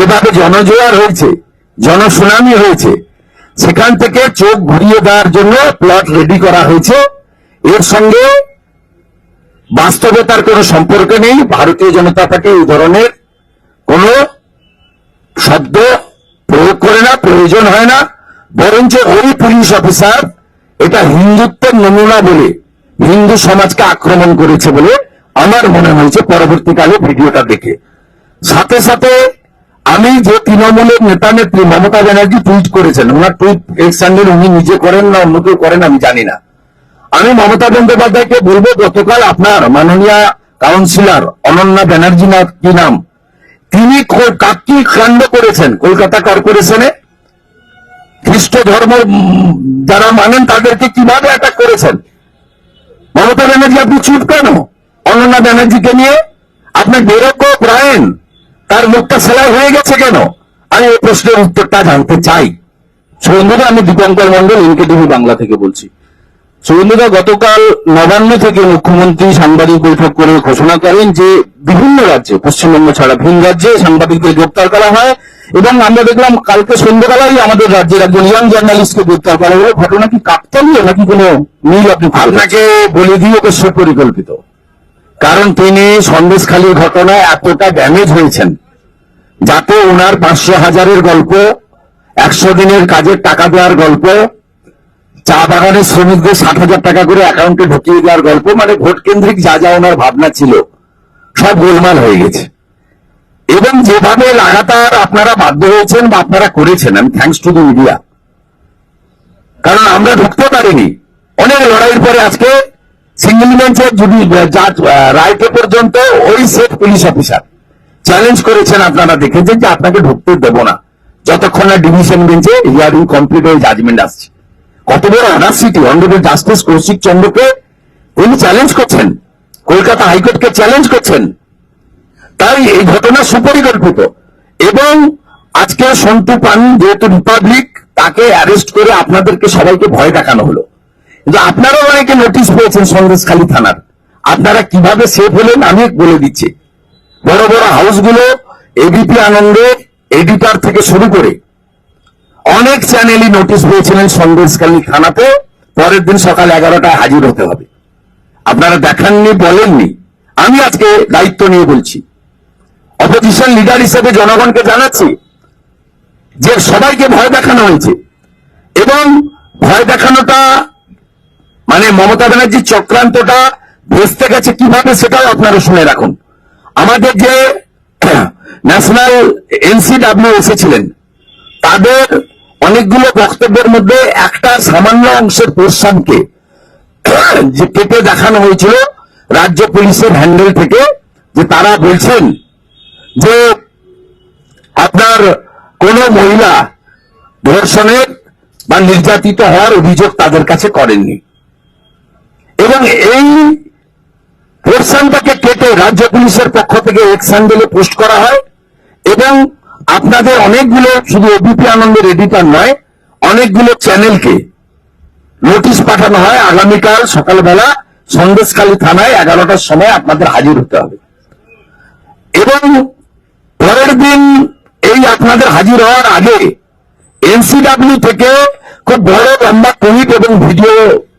যেভাবে জনজোয়ার হয়েছে, জনসুনামি হয়েছে, সেখান থেকে চোখ ঘুরিয়ে দেওয়ার জন্য প্লট রেডি করা হয়েছে, এর সঙ্গে বাস্তবতার কোনো সম্পর্ক নেই, ভারতীয় জনতা পার্টি এই ধরনের কোনো শব্দ প্রয়োগ করে না, প্রয়োজন হয় না, বরঞ্চ ওই পুলিশ অফিসার এটা হিন্দুত্বের নমুনা বলে, হিন্দু সমাজকে আক্রমণ করেছে বলে আমার মনে হয়েছে পরবর্তীকালে ভিডিওটা দেখে। সাথে সাথে আমি যে তৃণমূলের নেতা নেত্রী মমতা ব্যানার্জি টুইট করেছেন, ওনার টুইট এক্স হ্যান্ডেল উনি নিজে করেন না অন্য কেউ করেন, আমি জানি না। আমি মমতা বন্দ্যোপাধ্যায়কে বলব, গতকাল আপনার মাননীয় কাউন্সিলর অনন্যা ব্যানার্জি না কি নাম, তিনি কাকি কাণ্ড করেছেন কলকাতা কর্পোরেশনে। খ্রিস্ট ধর্ম যারা মানেন তাদেরকে কীভাবে অ্যাটাক করেছেন? মমতা ব্যানার্জি, আপনি চুপ কেন? অনন্যা ব্যানার্জিকে নিয়ে আপনার বেরোক রায়ন। তার মুখটা সেলাই হয়ে গেছে কেন? আমি এই প্রশ্নের উত্তরটা জানতে চাই। বন্ধুরা আমি দীপঙ্কর মন্ডল এনকেটিভি বাংলা থেকে বলছি। শুভেন্দুদা গতকাল নবান্ন থেকে মুখ্যমন্ত্রী সাংবাদিক বৈঠক করে ঘোষণা করেন যে বিভিন্ন রাজ্যে, পশ্চিমবঙ্গ ছাড়া ভিন রাজ্যে সাংবাদিকদের গ্রেপ্তার করা হয় এবং আমরা দেখলাম কালকে সন্ধ্যাবেলায় আমাদের রাজ্যের একজন ইয়াং জার্নালিস্টকে গ্রেপ্তার করা হলো। ঘটনা কি কাকতালীয় নাকি কোনো মিল আপনি আপনাকে বলে দিয়ে ওকে সুপরিকল্পিত। কারণ তিনি সন্দেশখালীর ঘটনায় এতটা ড্যামেজ হয়েছেন, যাতে ওনার পাঁচশো হাজারের গল্প, একশো দিনের কাজের টাকা দেওয়ার গল্প, চা বাগানের শ্রমিকদের ষাট হাজার টাকা করে অ্যাকাউন্টে ঢুকিয়ে দেওয়ার গল্প মানে ভোট কেন্দ্রিক যা যা ওনার ভাবনা ছিল, সব গোলমাল হয়ে গেছে। এবং যেভাবে লাগাতার আপনারা বাধ্য হয়েছেন বা আপনারা করেছেন, আমি থ্যাংকস টু দি মিডিয়া কারণ আমরা ঢুকতে পারিনি। অনেক লড়াইয়ের পরে আজকে সিঙ্গেল বেঞ্চের যদি জাজ রায়কে পর্যন্ত ওই সেট পুলিশ অফিসার চ্যালেঞ্জ করেছেন, আপনারা দেখেছেন যে আপনাকে ঢুকতে দেব না। যতক্ষণ না ডিভিশন বেঞ্চে হিয়ারিং কমপ্লিট হয়ে জাজমেন্ট আসছে। কত বড় জাস্টিস কৌশিক চন্দ্রকে উনি চ্যালেঞ্জ করছেন, কলকাতা হাইকোর্টকে চ্যালেঞ্জ করছেন। তাই এই ঘটনা সুপরিকল্পিত। এবং আজকে সন্তু পান, যেহেতু রিপাবলিক তাকে অ্যারেস্ট করে আপনাদেরকে সবাইকে ভয় দেখানো হলো। কিন্তু আপনারাও অনেকে নোটিশ পেয়েছেন সন্দেশখালী থানার। আপনারা কীভাবে সেফ হলেন আমি বলে দিচ্ছি। বড় বড় হাউসগুলো এবিপি আনন্দের এডিটর থেকে শুরু করে অনেক চ্যানেলই নোটিশ পেয়েছিলেন সন্দেশখালী থানাতে। পরের দিন সকাল এগারোটায় হাজির হতে হবে। আপনারা দেখাননি, বলেননি। আমি আজকে দায়িত্ব নিয়ে বলছি। অপোজিশন লিডার হিসেবে জনগণকে জানাচ্ছি যে সবাইকে ভয় দেখানো হয়েছে। এবং ভয় দেখানোটা মানে মমতা ব্যানার্জির চক্রান্তটা ভেস্তে গেছে কীভাবে সেটাও আপনারা শুনে রাখুন। আমাদের যে ন্যাশনাল এনসিডাব্লিউ এসেছিলেন, তাদের অনেকগুলো বক্তব্যের মধ্যে একটা সামান্য অংশের পোর্শনকে যে কেটে দেখানো হয়েছিল রাজ্য পুলিশের হ্যান্ডেল থেকে, যে তারা বলছেন যে আপনার কোন মহিলা ধর্ষণের বা নির্যাতিত হওয়ার অভিযোগ তাদের কাছে করেননি। এবং এই পোর্শনটাকে কেটে রাজ্য পুলিশের পক্ষ থেকে এক্স হ্যান্ডেলে পোস্ট করা হয় এবং আপনাদের অনেকগুলো শুধু ওবিপি আনন্দের এডিটর নয়, অনেকগুলো চ্যানেলকে নোটিশ পাঠানো হয়। আগামীকাল সকালবেলা সন্দেশখালী থানায় এগারোটার সময় আপনাদের হাজির হতে হবে। এবং পরের দিন এই আপনাদের হাজির হওয়ার আগে এনসিডাব্লিউ থেকে খুব বড় লম্বা টুইট এবং ভিডিও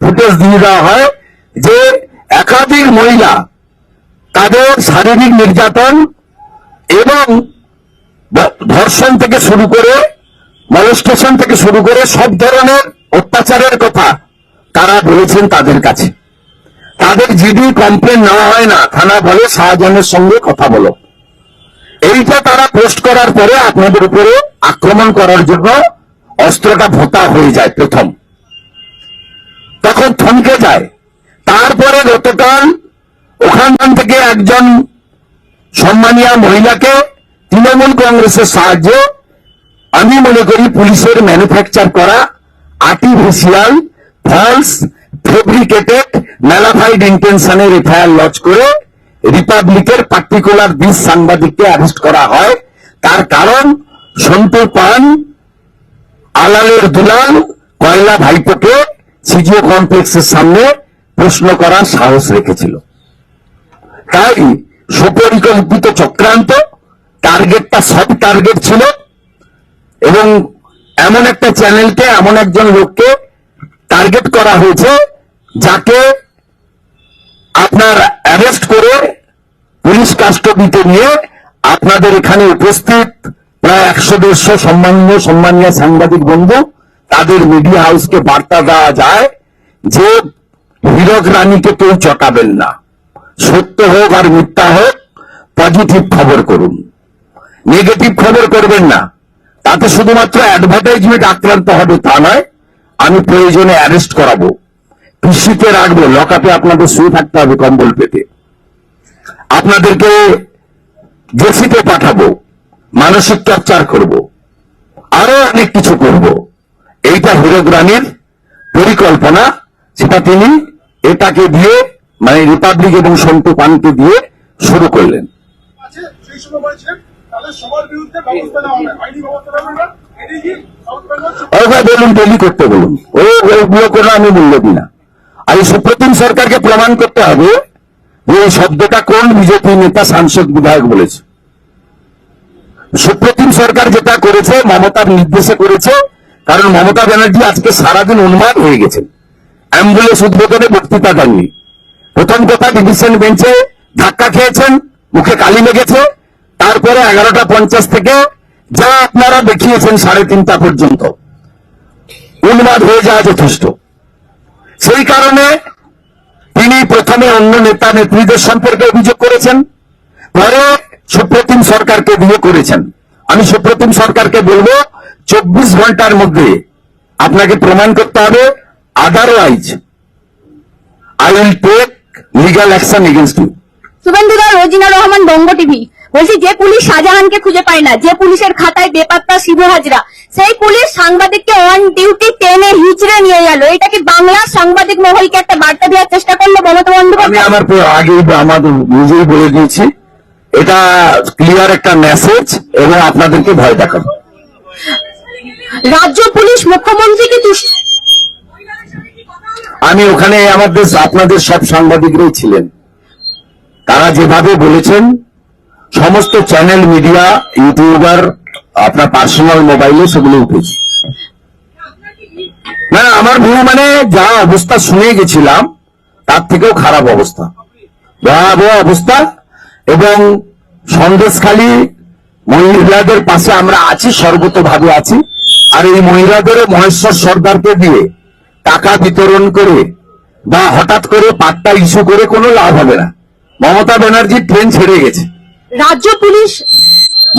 ফুটেজ দিয়ে দেওয়া হয়। যে একাধিক মহিলা তাদের শারীরিক নির্যাতন এবং ধর্ষণ থেকে শুরু করে মলস্টেশন থেকে শুরু করে সব ধরনের অত্যাচারের কথা তারা বলেছেন তাদের কাছে। তাদের জিডি কমপ্লেন নেওয়া হয় না, থানা বলে শাহজাহানের সঙ্গে কথা বলো। এইটা তারা পোস্ট করার পরে আপনাদের উপরে আক্রমণ করার জন্য অস্ত্রটা ভোতা হয়ে যায় প্রথম। তখন থমকে যায়। তারপরে গতকাল ওখান থেকে একজন সম্মানীয় মহিলাকে তৃণমূল কংগ্রেসের সাহায্যে আমি মনে করি পুলিশের ম্যানুফ্যাকচার করা আর্টিফিশিয়াল ফলস ফেব্রিকেটেড ম্যালাফাইড ইন্টেনশনের এফআইআর লজ করে রিপাবলিকের পার্টিকুলার বিশ সাংবাদিককে অ্যারেস্ট করা হয়। তার কারণ সন্তু পান, আলালের দুলাল, কয়লা ভাইপোকে সিজিও কমপ্লেক্সের সামনে প্রশ্ন করার সাহস রেখেছিল। তাই সুপরিকল্পিত চক্রান্ত টার্গেটটা সব টার্গেট ছিল এবং এমন একটা চ্যানেলকে এমন একজন লোককে টার্গেট করা হয়েছে যাকে আপনার অ্যারেস্ট করে পুলিশ কাস্টডিতে নিয়ে আপনাদের এখানে উপস্থিত প্রায় একশো দেড়শো সম্মানীয় সম্মানীয় সাংবাদিক বন্ধু, তাদের মিডিয়া হাউসকে বার্তা দেওয়া যায় যে হীরক রানীকে কেউ চটাবেন না। সত্য হোক আর মিথ্যা হোক পজিটিভ খবর করুন। নেগেটিভ খবর করবেন না। তাতে শুধুমাত্র অ্যাডভার্টাইজমেন্ট আক্রান্ত হবে তা নয়, আমি প্রয়োজনে অ্যারেস্ট করাবো। কৃষিতে রাখব লকআপে আপনাদের শুয়ে থাকতে হবে কম্বল পেতে। আপনাদেরকে জেসিতে পাঠাবো, মানসিক টর্চার করব। আরও অনেক কিছু করব। এইটা হিরক রানীর পরিকল্পনা সেটা তিনি এটাকে দিয়ে মানে রিপাবলিক এবং সন্টু পানকে দিয়ে শুরু করলেন। বলুন ডেলি করতে বলুন। ওইগুলো কোনো আমি মূল্য দিই না। আর এই সুপ্রতিম সরকারকে প্রমাণ করতে হবে যে এই শব্দটা কোন বিজেপি নেতা সাংসদ বিধায়ক বলেছে। সুপ্রতিম সরকার যেটা করেছে মমতার নির্দেশে করেছে কারণ মমতা ব্যানার্জি আজকে সারাদিন উন্মাদ হয়ে গেছেন। অ্যাম্বুলেন্স উদ্বোধনে বক্তৃতা দেননি। প্রথম কথা ডিভিশন বেঞ্চে ধাক্কা খেয়েছেন, মুখে কালি লেগেছে। তারপরে এগারোটা পঞ্চাশ থেকে যা আপনারা দেখিয়েছেন সাড়ে তিনটা পর্যন্ত। উন্মাদ হয়ে যাওয়া যথেষ্ট। সেই কারণে তিনি প্রথমে অন্য নেতা নেত্রীদের সম্পর্কে অভিযোগ করেছেন, পরে সুপ্রতিম সরকারকে দিয়ে করেছেন। আমি সুপ্রতিম সরকারকে বলব, চব্বিশ ঘণ্টার মধ্যে আপনাকে প্রমাণ করতে হবে otherwise I will take legal action against you শুভেন্দুদা Rojina Rahman Banga TV. বলছি যে পুলিশ শাহজাহানকে খুঁজে পায় না যে পুলিশের খাতায় বেপাত্তা শিবু হাজরা সেই পুলিশ সাংবাদিককে অন ডিউটি টেনে হিচড়ে নিয়ে গেল। এটা কি বাংলার সাংবাদিক মহলকে একটা বার্তা দেওয়ার চেষ্টা করল মমতা বন্দ্যোপাধ্যায়? আমার আগে আমাদের নিজেই বলে দিয়েছি। এটা ক্লিয়ার একটা মেসেজ এবং আপনাদেরকে ভয় দেখাবো। রাজ্য পুলিশ মুখ্যমন্ত্রীকে আমি ওখানে আমাদের আপনাদের সব সাংবাদিকরাই ছিলেন। তারা যেভাবে বলেছেন, সমস্ত চ্যানেল মিডিয়া, ইউটিউবার, আপনার পার্সোনাল মোবাইলে সেগুলো উঠেছে। না আমার ভিউ মানে যা অবস্থা শুনে গেছিলাম, তার থেকেও খারাপ অবস্থা। ভয়াবহ অবস্থা এবং সন্দেশখালী মহিলাদের পাশে আমরা আছি, সর্বতভাবে আছি। আর এই মহিলাদের মহেশ্বর সর্দারকে দিয়ে টাকা বিতরণ করে বা হঠাৎ করে পাট্টা ইস্যু করে কোনো লাভ হবে না। মমতা ব্যানার্জি ট্রেন ছেড়ে গেছে। রাজ্য পুলিশ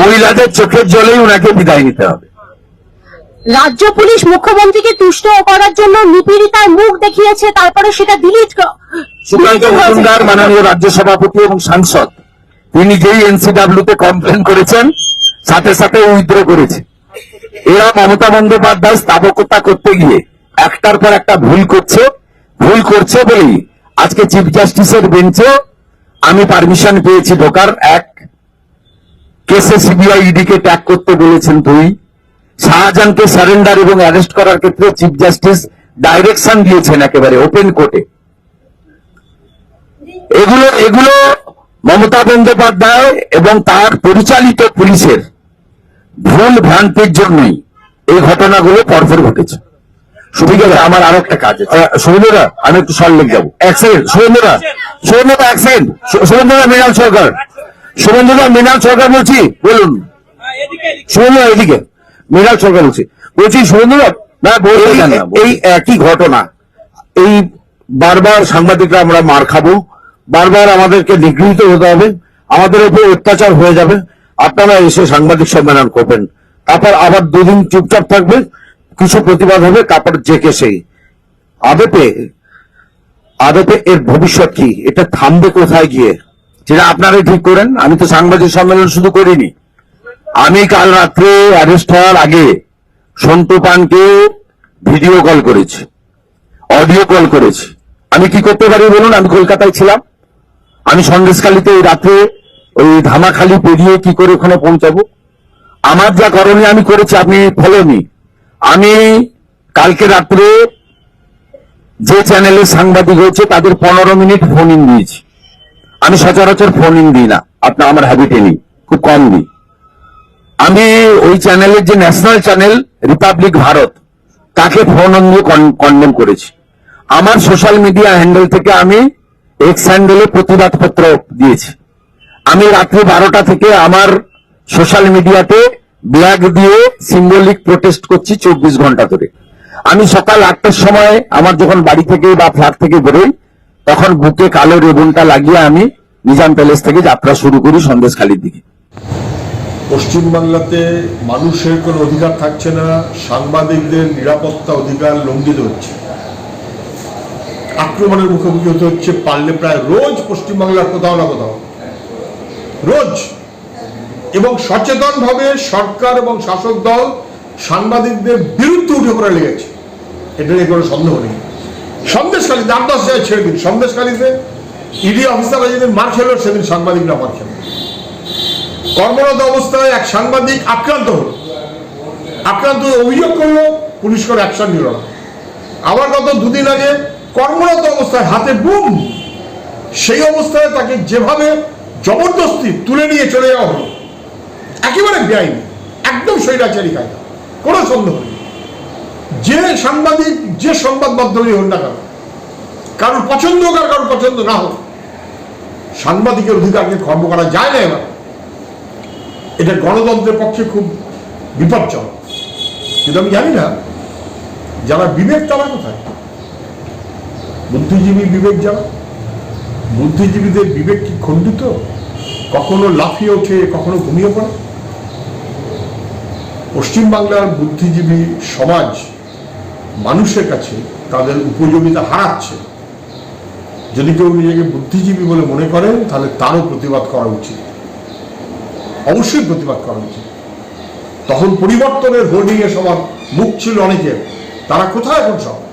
মহিলাদের চোখের জলেই ওনাকে বিদায় নিতে হবে। রাজ্য পুলিশ মুখ্যমন্ত্রীকে তুষ্ট করার জন্য নিপীড়িতার মুখ দেখিয়েছে তারপরে সেটা ডিলিট সুকান্ত মজুমদার মাননীয় রাজ্য সভাপতি এবং সাংসদ তিনি যেই এনসিডাব্লিউ তে কমপ্লেন করেছেন সাথে সাথে উইথড্র করেছে। এরা মমতা বন্দ্যোপাধ্যায় স্থাপকতা করতে গিয়ে একটার পর একটা ভুল করছে ভুল করছে বলেই আজকে চিফ জাস্টিসের বেঞ্চে আমি পারমিশন পেয়েছি ঢোকার, এক কেসে সিবিআই ইডি কে ট্যাগ করতে বলেছেন দুই শাহজাহানকে সারেন্ডার এবং অ্যারেস্ট করার ক্ষেত্রে চিফ জাস্টিস ডাইরেকশন দিয়েছেন একেবারে ওপেন কোর্টে এগুলো এগুলো মমতা বন্দ্যোপাধ্যায় এবং তার পরিচালিত পুলিশের ভুল ভ্রান্তির জন্যই এই ঘটনাগুলো পরপর ঘটেছে। সুবিধা আমার আরও একটা কাজ আছে। আমি একটু সল্লেখ যাব। এক সেকেন্ড এক সুরেন্দ্ররা মৃণাল সরকার। সুরেন্দ্ররা মৃণাল সরকার বলছি বলুন। সুরেন্দ্র এদিকে মৃণাল সরকার বলছি। বলছি সুরেন্দ্ররা না এই- এই একই ঘটনা। এই বারবার সাংবাদিকরা আমরা মার খাব। বারবার আমাদেরকে নিগৃহীত হতে হবে। আমাদের উপর অত্যাচার হয়ে যাবে। আপনারা এসে সাংবাদিক সম্মেলন করবেন। তারপর আবার দুদিন চুপচাপ থাকবে কিছু প্রতিবাদ হবে, তারপর যে কে সেই। আদপে আদপে এর ভবিষ্যৎ কি? এটা থামবে কোথায় গিয়ে? সেটা আপনারাই ঠিক করেন, আমি তো সাংবাদিক সম্মেলন শুধু করিনি। আমি কাল রাত্রে অ্যারেস্ট হওয়ার আগে সন্তু পানকে ভিডিও কল করেছি অডিও কল করেছি। আমি কি করতে পারি বলুন? আমি কলকাতায় ছিলাম। আমি সন্দেশখালীতে ওই রাত্রে ওই ধামাখালি পেরিয়ে কি করে ওখানে পৌঁছাবো? আমার যা করণীয় আমি করেছি, আপনি ফলোনি আমি কালকে রাত্রে যে চ্যানেলে সাংবাদিক হয়েছে, তাদের পনেরো মিনিট ফোন ইন দিয়েছি। আমি সচরাচর ফোন ইন দিই না। আপনার আমার হ্যাবিটে নেই। খুব কম দিই। আমি ওই চ্যানেলের যে ন্যাশনাল চ্যানেল রিপাবলিক ভারত তাকে ফোন অন দিয়ে কন্ডেম করেছি। আমার সোশ্যাল মিডিয়া হ্যান্ডেল থেকে আমি এক্স হ্যান্ডেলে প্রতিবাদপত্র দিয়েছি। আমি রাত্রি বারোটা থেকে আমার সোশ্যাল মিডিয়াতে ব্ল্যাক দিয়ে সিম্বলিক প্রোটেস্ট করছি চব্বিশ ঘণ্টা ধরে। আমি সকাল আটটার সময় আমার যখন বাড়ি থেকে বা ফ্ল্যাট থেকে বেরোই, তখন বুকে কালো রেবনটা লাগিয়ে আমি নিজাম প্যালেস থেকে যাত্রা শুরু করি সন্দেশখালির দিকে। পশ্চিমবাংলাতে মানুষের কোনো অধিকার থাকছে না, সাংবাদিকদের নিরাপত্তা অধিকার লঙ্ঘিত হচ্ছে। আক্রমণের মুখোমুখি হতে হচ্ছে, পারলে প্রায় রোজ পশ্চিমবাংলার কোথাও না কোথাও। রোজ। এবং সচেতনভাবে সরকার এবং শাসক দল সাংবাদিকদের বিরুদ্ধে উঠে পড়ে লেগেছে। এটা নিয়ে কোনো সন্দেহ নেই। সন্দেশকালী আট দশ ছেড়ে দিন। সন্দেশকালীতে ইডি অফিসাররা যেদিন মার খেলো, সেদিন সাংবাদিকরা মার খেলো। কর্মরত অবস্থায় এক সাংবাদিক আক্রান্ত হল। আক্রান্ত অভিযোগ করল, পুলিশ করে অ্যাকশন নিল না। আবার গত দুদিন আগে কর্মরত অবস্থায় হাতে বুম। সেই অবস্থায় তাকে যেভাবে জবরদস্তি তুলে নিয়ে চলে যাওয়া হলো একেবারে বেআইনি, একদম স্বৈরাচারী কায়দা, কোনো সন্দেহ নেই। যে সাংবাদিক, যে সংবাদ মাধ্যমে হোক না কেন, কারোর পছন্দ হোক আর কারোর পছন্দ না হোক, সাংবাদিকের অধিকারকে খর্ব করা যায় না এবার। এটা গণতন্ত্রের পক্ষে খুব বিপজ্জনক। কিন্তু আমি জানি না, যারা বিবেক তারা কোথায়? বুদ্ধিজীবী বিবেক যারা? বুদ্ধিজীবীদের বিবেক কি খণ্ডিত? কখনো লাফিয়ে ওঠে, কখনো ঘুমিয়ে পড়ে? পশ্চিমবাংলার বুদ্ধিজীবী সমাজ মানুষের কাছে তাদের উপযোগিতা হারাচ্ছে। যদি কেউ নিজেকে বুদ্ধিজীবী বলে মনে করেন, তাহলে তারও প্রতিবাদ করা উচিত। অবশ্যই প্রতিবাদ করা উচিত। তখন পরিবর্তনের হোর্ডিংয়ে সবার মুখ ছিল অনেকের। তারা কোথায় এখন সব?